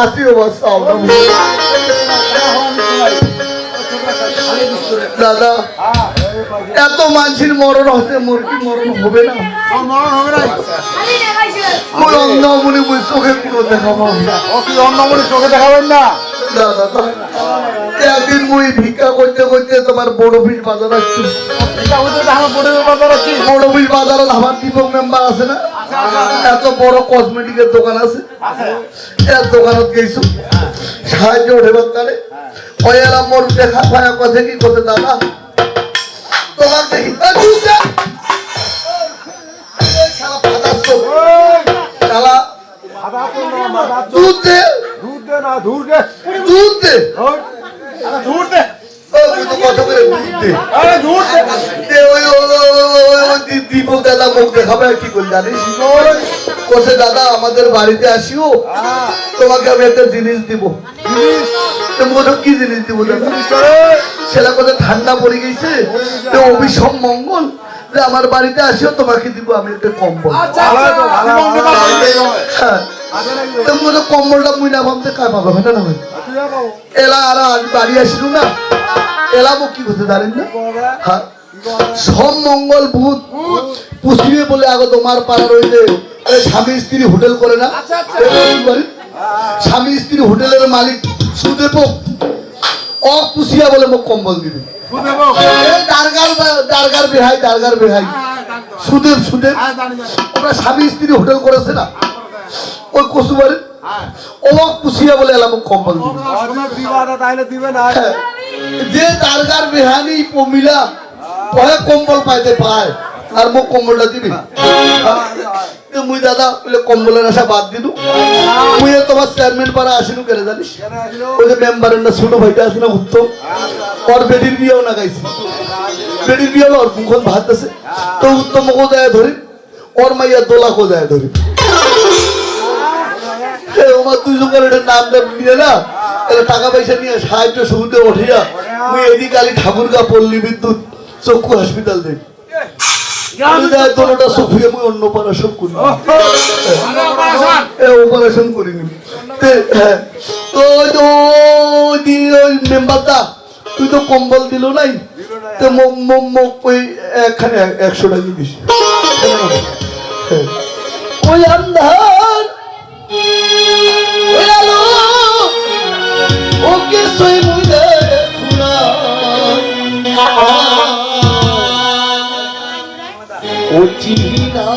লাঠিও বাঁচাও দাদা এত মানুষের মরণ হতে মোর কি মরণ হবে না? মরণ হবে ওই বই চোখে পুরো দেখাবো ও কি অন্নমণি চোখে দেখাবেন না? দাদা একদিন মুই ভিক্ষা করতে করতে তোমার বড় বিল বাজার আসছি। বড় বিল বাজারে আমার দীপক মেম্বার আছে না? এত বড় কসমেটিকের দোকান আছে? এর দোকানত গেছো? সাহায্য উঠেবার তারে ওই এরা মোর দেখা পায়া কথা কি করতে দাদা তোমার দেখি দুধ দে। দুধ দে না দুধ দে। দুধ দে। দুধ দে। ও, তুই তো কথা করে দুধ দে। আরে দুধ দে। ওই দাদা মুখ দেখাবে কি করে জানিস? কোসে দাদা আমাদের বাড়িতে আসিও। হ্যাঁ, তোমাকে আমি একটা জিনিস দিব। কি জিনিস দিব ছেলে কোথায় ঠান্ডা পড়ে গেছে। তো অভিসম মঙ্গল। যে আমার বাড়িতে আসিও তোমাকে দিব আমি একটা কম্বল। আচ্ছা, আচ্ছা। হ্যাঁ। বলো কম্বলটা মুই না ভাবতে কার পাবো হয় না ভাই। এলা আর আজ বাড়ি আসিল না? এলা মুখ কি করতে জানেন না? হ্যাঁ। সব মঙ্গল ভূত। পুষিয়ে বলে আগে তোমার যে আরে স্বামী স্ত্রী হোটেল করে না? আচ্ছা, আচ্ছা। স্বামী স্ত্রী হোটেলের মালিক সুদেব। অ পুষিয়া বলে মোক কম্বল দিবে। দুধ দেবো? এই দারগার দারগার বেহাই দারগার বেহাই। জানি তো। সুদেব সুদেব। জানি, জানি। ওরা স্বামী স্ত্রী হোটেল করেছে না? ওই কসুবারে। অবাক পুষিয়া বলে এলাম মোক কম্বল দিবে। ওরা না, দিবে না। যে দারগার বেহানি পমিলা পরে কম্বল পাইতে পায়। আর মোক কম্বলটা দিবি? তো মুই দাদা বলে কম্বলের আশা বাদ দিলু মুই তোমার চেয়ারম্যান পাড়া আসিনু কেন জানিস? ওই যে মেম্বারের না ছোট ভাইটা আছে না উত্তম? ওর বেটির বিয়েও না গাইছে। বেটির বিয়ে ওর মুখন ভাত আছে। তো উত্তম কো যায় ধরি ওর মাইয়া দোলা কো যায় ধরি আমার দুই জনের এটা নাম নিয়ে না টাকা পয়সা নিয়ে সাহায্য সুবিধে উঠিয়া মুই এদিকে আলি ঠাকুরগা পল্লী বিদ্যুৎ চক্ষু হসপিটাল দেই দোনোটা চোখে মুই অন্য অপারেশন করি অপারেশন। করিনি। তো ওই তো ওই দি- ওই মেম্বারটা তুই তো কম্বল দিল নাই তো ওই একখানে একশো টাকা দিস। ওই আন্ধার ওই আলো ওকে সই ও চিনা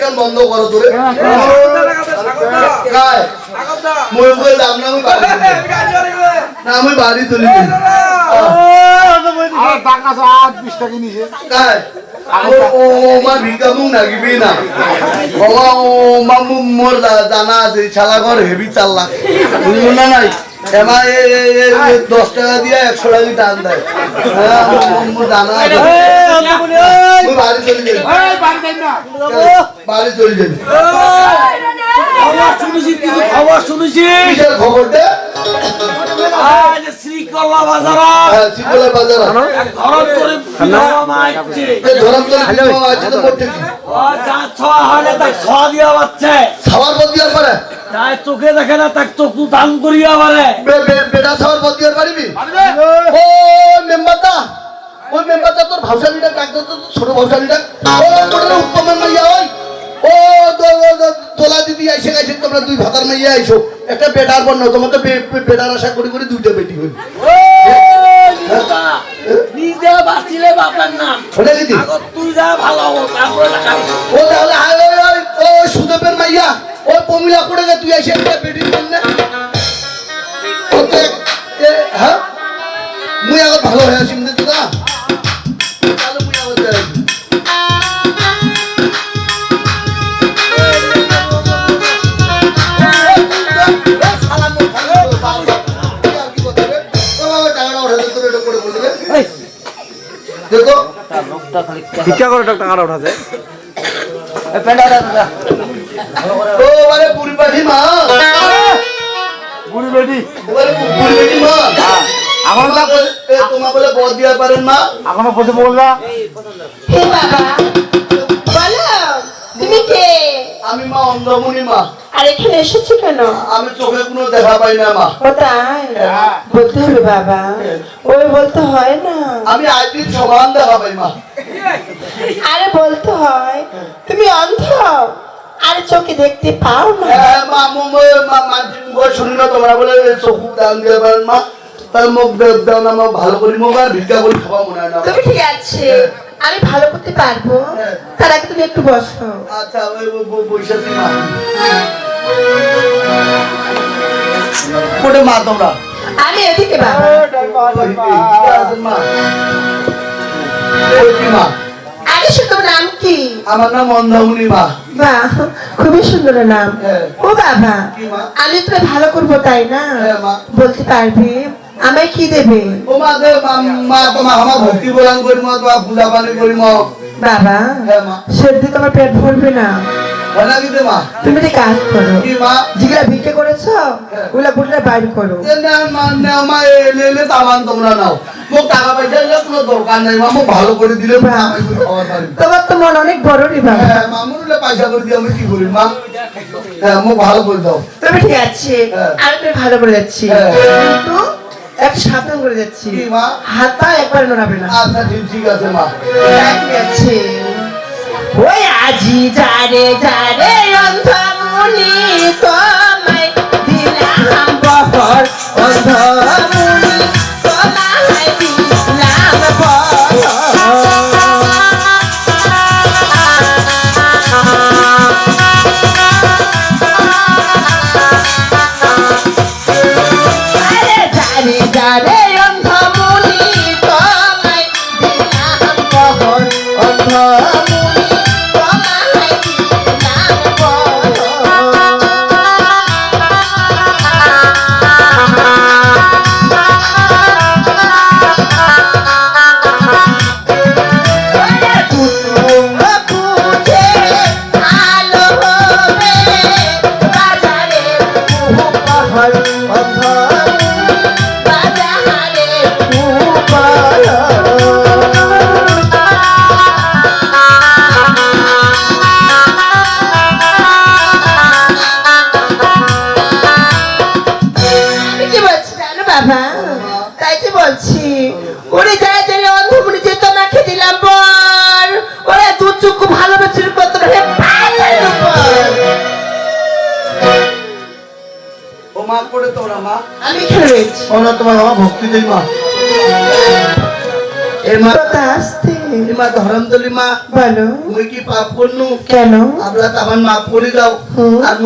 কান বন্ধ করো তোরে। মই কই দাম না আমি বাড়ি তুলি। না আমি বাড়ি তুলি। টাকা বিশ টাকা নিছে জানা আছে হেভি চাল্লা। বুঝলো না নাই? দশ টাকা দিয়ে একশো টাকা টান দেয়। হ্যাঁ জানা আছে। মুই বাড়ি চলে যাবি। বাড়ি চলে যাবি। খবর শুনেছি কিছু খবর শুনেছি? কিসের খবর দে আজ শ্রীকলা বাজার। হ্যাঁ শিবলা বাজার। ঘর করে বিবাহ মারছে এই ধরম করে বিবাহ আছে তো মোর ও যা ছোয়া হলে তাক ছোয়া দিয়া বাচ্চে খাবার বদ দিয়ার পারে। তাই চোখে দেখে না তাক চকু দান করিয়া পারে। বে- বে- বেটা খাবার বদ দিয়ার পারিবি? ও মেম্বারটা ওই মেম্বারটা তোর ভাউসালিটা ডাক দে তো ছোট ভাউসালিটা ও তোর উত্তমের মাইয়া ওই। ও তোলা দিদি আইসে গেছে তোমরা দুই ভাতার মাইয়া আইসো। একটা বেটার বন্য তোমার তো বেটার আশা করি করে দুইটা বেটি হইল। নিজে বাঁচিলে বাপের নাম। ওটা কি আগত তুই যা ভালো। ও তাহলে ও সুদেবের মাইয়া। ও পমিলা করে তুই আইসে একটা বেটির জন্য। হ্যাঁ? মুই আগত ভালো হয়ে আসিম ভিক্ষা করে টাকাটা উঠাছে ও মানে বুড়ি পাখি মা। বুড়ি বেটি। বুড়ি বেটি মা। এখন বলে- বলে বদ দিয়া পারেন মা। এখনও পথে বললা? হে তুমি কে? আমি মা অন্ধমণি মা। আর এখানে এসেছ কেন? আমি চোখে কোনো দেখা পাই না মা। ও তাই? বলতে হবে বাবা। ওই বলতে হয় না। আমি সমান দেখা পাই মা। আরে বলতে হয় তুমি অন্ধ। আরে চোখে দেখতে পাও না। হ্যাঁ, মা মো মো- মা শুনি না তোমরা বলে চকু দান দিয়ে মা। তার মুখ দেব দাও না মা ভালো করি মুখ আর ভিক্ষা করি খাওয়া মনে হয় না। তুমি ঠিক আছে আমি ভালো করতে পারব। তার আগে তুমি একটু বসো। আচ্ছা বসেছি মা। কোটে মা তোমরা। আমি এদিকে বাবা। মা মা। আরে সে নাম কি? আমার নাম অন্ধমণি মা। বাহ খুবই সুন্দর নাম। হ্যাঁ। ও বাবা আমি তোকে ভালো করব তাই না? হ্যাঁ, বলতে পারবি? আমায় কি দেবে? ও মা দে মা মা তোমার আমার ভক্তি বলান করি মা তোমার পূজা পানি করি মা। বাবা হ্যাঁ সেদিন তোমার পেট ভরবে না। মা। তুমি কাজ করো। কি মা? যেগুলা করেছ ওগুলা বুটলা বাইর করো। এলে তোমরা নাও। মোক টাকা পয়সা এলে কোনো দরকার নাই মা ভালো করে দিলে মা আমি করে খাওয়ার পারি তোমার তো মন অনেক বড় রে বাবা হ্যাঁ মা পয়সা করে দিয়ে আমি কি করি মা? হ্যাঁ মোক ভালো করে দাও। তুমি ঠিক আছে। হ্যাঁ। আমি তুমি ভালো করে যাচ্ছি হ্যাঁ। কিন্তু এক সাবধান করে যাচ্ছি কি মা? হাত পা একবার নড়াবে না। আচ্ছা ঠিক ঠিক আছে মা। হ্যাঁ, ঠিক আছে। ওই আজি যারে যারে অন্ধমুনি, তোমায় দিলাম বহর। অন্ধমুনি, তোমায় দিলাম আরে যারে যারে অন্ধমুনি, তোমায় দিলাম বহর। অন্ধমুনি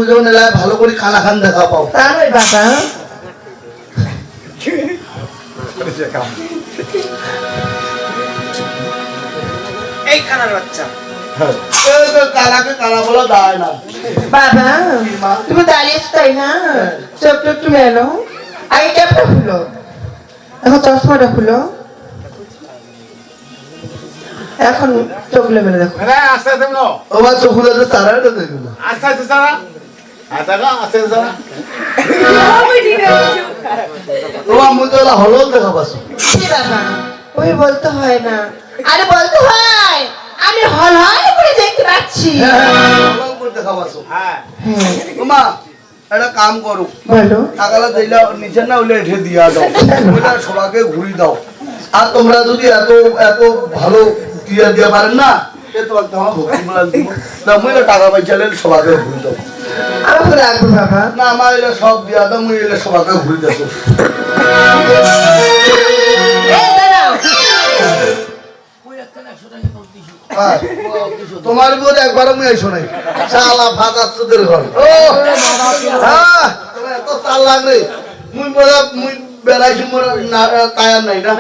যখন এলাকায় ভালো করে খানা খান দেখা পাও। বাবা। এই কানা বলা যায় বাবা মা। তুমি দাঁড়িয়েছো তাই না? চোখ টোক তুমি এলো। আগে ক্যাপটা খুলো এখন চশমাটা খুলো। এখন চোখ লেবেলে দেখো। আস্তে আস্তে বলো। ও তো এটা দেখল আস্তে আস্তে সারা আস্তে আস্তে সারা তো ওই বলতে হয় না। আরে বলতে হয় আমি হল হল করে দেখতে পাচ্ছি। হ্যাঁ হ্যাঁ একটা কাম করো। টাকাটা দিলে নিচে না হলে এঠে দিয়া দাও। ওইটা সবাইকে ঘুরি দাও। আর তোমরা যদি এত এত ভালো দিয়ে দিয়ে পারেন না এ তোমার তোমার ভক্তি বলা দিব। না টাকা পয়সা লেলে সবাইকে ঘুরি দাও। না আমার সব দিয়া দাও মুই এলে সবাইকে ঘুরি দাও তোমার বোধ একবার আমি আইসো নাই। চালা ফাঁকা তোদের ঘর। ও হ্যাঁ এত চাল লাগবে মুই বোধ মুই বেড়াইছি মোর তায়ার নাই না।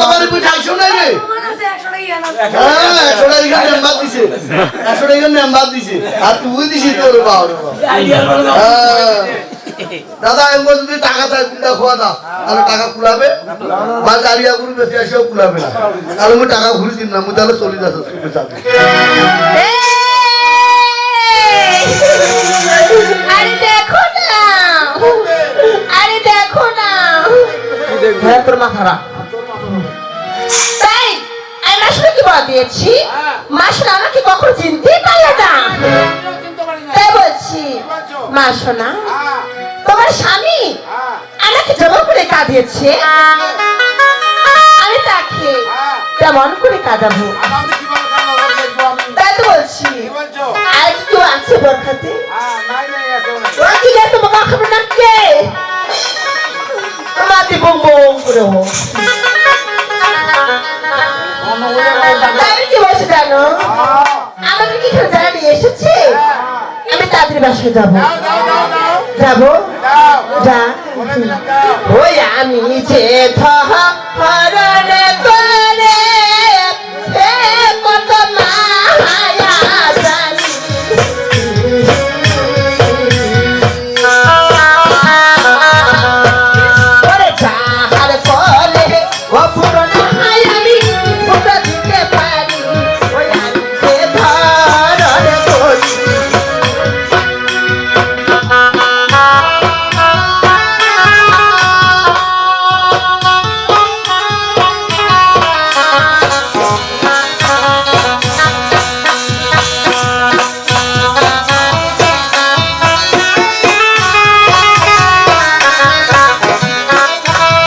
তোমার বুঝে আইসো নাই রে। আর তুই দিছিস তোর বাবা দাদা এমন যদি টাকা চাই কুড়া খোয়া দাও। তাহলে টাকা কুড়াবে বা গাড়িয়া গুরু বেশি আসেও কুড়াবে না। তাহলে আমি টাকা ঘুরি দিন না মুই তাহলে চলে যাচ্ছ শুনে যাবে। আরে দেখো না! আরে দেখো না! হ্যাঁ তোর মাথা তাই আমি কি বলা দিয়েছি? মাসুরা আমাকে কখনো চিনতেই পারল না। তাই বলছি মাসোনা তোমার স্বামী? আমাকে যেমন করে কাঁদিয়েছে আমি তাকে তেমন করে কাঁদাবো তাই তো বলছি। আর কেউ আছে বরখাতে ওরা তোমাকে খাবে না কে? তোমাকে বং বং করে হো আমি কি বলছি জানো? আমাকে কি এখানে যারা নিয়ে এসেছে আমি তাদের বাসায় যাব। যাব? যা। ওই আমি যে ধরনে তো